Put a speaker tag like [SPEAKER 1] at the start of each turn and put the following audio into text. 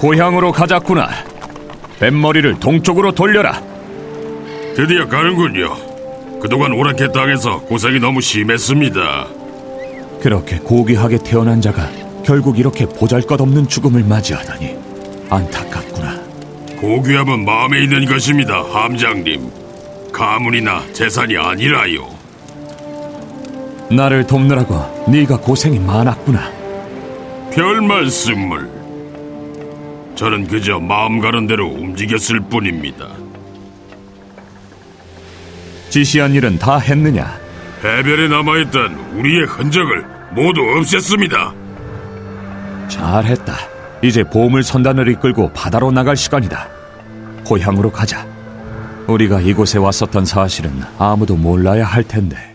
[SPEAKER 1] 고향으로 가자꾸나. 뱃머리를 동쪽으로 돌려라.
[SPEAKER 2] 드디어 가는군요. 그동안 오랑캐 땅에서 고생이 너무 심했습니다.
[SPEAKER 1] 그렇게 고귀하게 태어난 자가 결국 이렇게 보잘것없는 죽음을 맞이하다니 안타깝구나.
[SPEAKER 2] 고귀함은 마음에 있는 것입니다, 함장님. 가문이나 재산이 아니라요.
[SPEAKER 1] 나를 돕느라고 네가 고생이 많았구나.
[SPEAKER 2] 별 말씀을. 저는 그저 마음 가는 대로 움직였을 뿐입니다.
[SPEAKER 1] 지시한 일은 다 했느냐?
[SPEAKER 2] 해변에 남아있던 우리의 흔적을 모두 없앴습니다.
[SPEAKER 1] 잘했다. 이제 보물 선단을 이끌고 바다로 나갈 시간이다. 고향으로 가자. 우리가 이곳에 왔었던 사실은 아무도 몰라야 할 텐데.